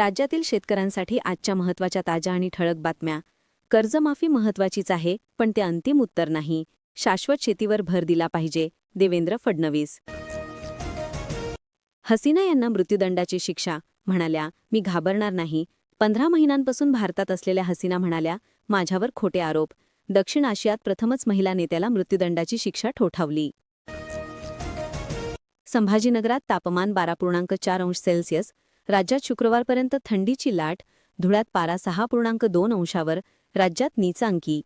राज्यातील शेतकऱ्यांसाठी आजच्या महत्त्वाच्या ताज्या आणि ठळक बातम्या. कर्जमाफी महत्त्वाचीच आहे पण ते अंतिम उत्तर नाही. शाश्वत शेतीवर भर दिला पाहिजे देवेंद्र फडणवीस. हसीना यांना मृत्यूदंडाची शिक्षा म्हणाल्या मी घाबरणार नाही. पंधरा महिन्यांपासून भारतात असलेल्या हसीना म्हणाल्या माझ्यावर खोटे आरोप. दक्षिण आशियात प्रथमच महिला नेत्याला मृत्यूदंडाची शिक्षा ठोठावली. संभाजीनगरात तापमान बारा पूर्णांक चार अंश सेल्सिअस राज्यात शुक्रवारपर्यंत थंडीची लाट धुळ्यात पारा सहा पूर्णांक दोन अंशावर राज्यात नीचांकी.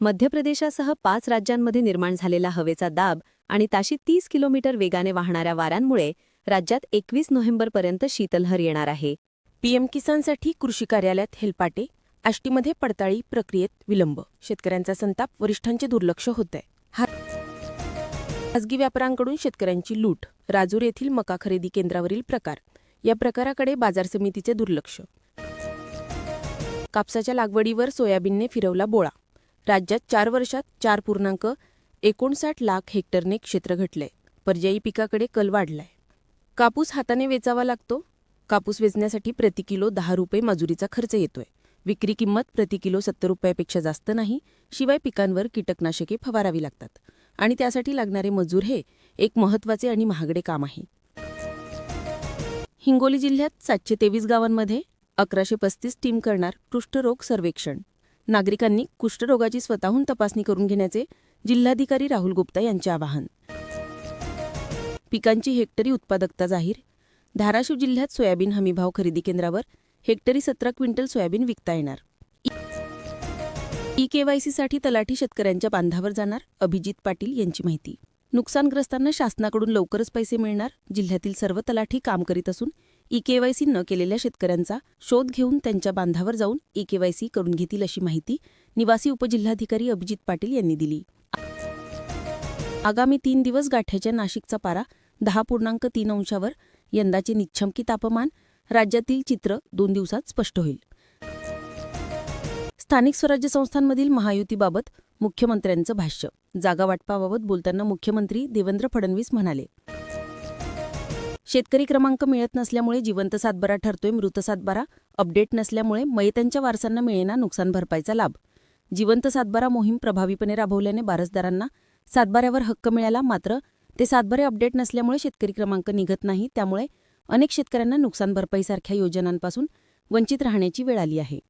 मध्य प्रदेशासह पाच राज्यांमध्ये निर्माण झालेला हवेचा दाब आणि ताशी तीस किलोमीटर वेगाने वाहणाऱ्या वाऱ्यांमुळे राज्यात एकवीस नोव्हेंबरपर्यंत शीतलहर येणार आहे. पीएम किसानसाठी कृषी कार्यालयात हेलपाटे आष्टीमध्ये पडताळी प्रक्रियेत विलंब शेतकऱ्यांचा संताप वरिष्ठांचे दुर्लक्ष होत आहे खासगी व्यापाऱ्यांकडून शेतकऱ्यांची लूट राजूर येथील मका खरेदी केंद्रावरील प्रकार या प्रकाराकडे बाजार समितीचे दुर्लक्ष. कापसाच्या लागवडीवर सोयाबीनने फिरवला बोळा. राज्यात चार वर्षात चार पूर्णांक एकोणसाठ लाख हेक्टरने क्षेत्र घटलंय. पर्यायी पिकाकडे कल वाढलाय. कापूस हाताने वेचावा लागतो. कापूस वेचण्यासाठी प्रति किलो दहा रुपये मजुरीचा खर्च येतोय. विक्री किंमत प्रति किलो सत्तर रुपयापेक्षा जास्त नाही शिवाय पिकांवर कीटकनाशके फवारावी लागतात. आणि त्यासाठी लागणारे मजूर हे एक महत्त्वाचे आणि महागडे काम आहे. हिंगोली जिल्ह्यात सातशे तेवीस गावांमध्ये अकराशे पस्तीस टीम करणार कुष्ठरोग सर्वेक्षण. नागरिकांनी कुष्ठरोगाची स्वतःहून तपासणी करून घेण्याचे जिल्हाधिकारी राहुल गुप्ता यांचे आवाहन. पिकांची हेक्टरी उत्पादकता जाहीर. धाराशिव जिल्ह्यात सोयाबीन हमीभाव खरेदी केंद्रावर हेक्टरी सतरा क्विंटल सोयाबीन विकता येणार. ई केवायसीसाठी तलाठी शेतकऱ्यांच्या बांधावर जाणार अभिजित पाटील यांची माहिती. नुकसानग्रस्तांना शासनाकडून लवकरच पैसे मिळणार जिल्ह्यातील सर्व तलाठी काम करीत असून ई केवायसी न केलेल्या शेतकऱ्यांचा शोध घेऊन त्यांच्या बांधावर जाऊन ई केवायसी करून घेतील अशी माहिती निवासी उपजिल्हाधिकारी अभिजित पाटील यांनी दिली. आगामी तीन दिवस गाठ्याच्या नाशिकचा पारा दहा पूर्णांक तीन अंशावर यंदाचे निच्छमकी तापमान राज्यातील चित्र दोन दिवसात स्पष्ट होईल. स्थानिक स्वराज्य संस्थांमधील महायुतीबाबत मुख्यमंत्र्यांचं भाष्य. जागा वाटपाबाबत बोलताना मुख्यमंत्री देवेंद्र फडणवीस म्हणाले शेतकरी क्रमांक मिळत नसल्यामुळे जिवंत सातबारा ठरतोय मृत सातबारा. अपडेट नसल्यामुळे मयतांच्या वारसांना मिळेना नुकसान भरपाईचा लाभ. जिवंत सातबारा मोहीम प्रभावीपणे राबवल्याने बारसदारांना सातबाऱ्यावर हक्क मिळाला मात्र ते सातबारे अपडेट नसल्यामुळे शेतकरी क्रमांक निघत नाही. त्यामुळे अनेक शेतकऱ्यांना नुकसान भरपाईसारख्या योजनांपासून वंचित राहण्याची वेळ आली आहे.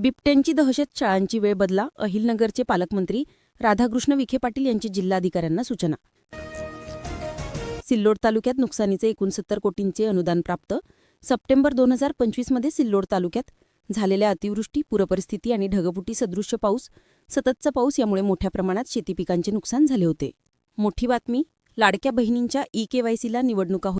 बिबट्यांची दहशत शाळांची वेळ बदला अहिलनगरचे पालकमंत्री राधाकृष्ण विखे पाटील यांची जिल्हाधिकाऱ्यांना सूचना. सिल्लोड तालुक्यात नुकसानीचे एकोणसत्तर कोटींचे अनुदान प्राप्त. सप्टेंबर दोन हजार पंचवीसमध्ये सिल्लोड तालुक्यात झालेल्या अतिवृष्टी पूरपरिस्थिती आणि ढगफुटी सदृश्य पाऊस सततचा पाऊस यामुळे मोठ्या प्रमाणात शेती पिकांचे नुकसान झाले होते. मोठी बातमी लाडक्या बहिणींच्या ई केवायसीला निवडणुका हो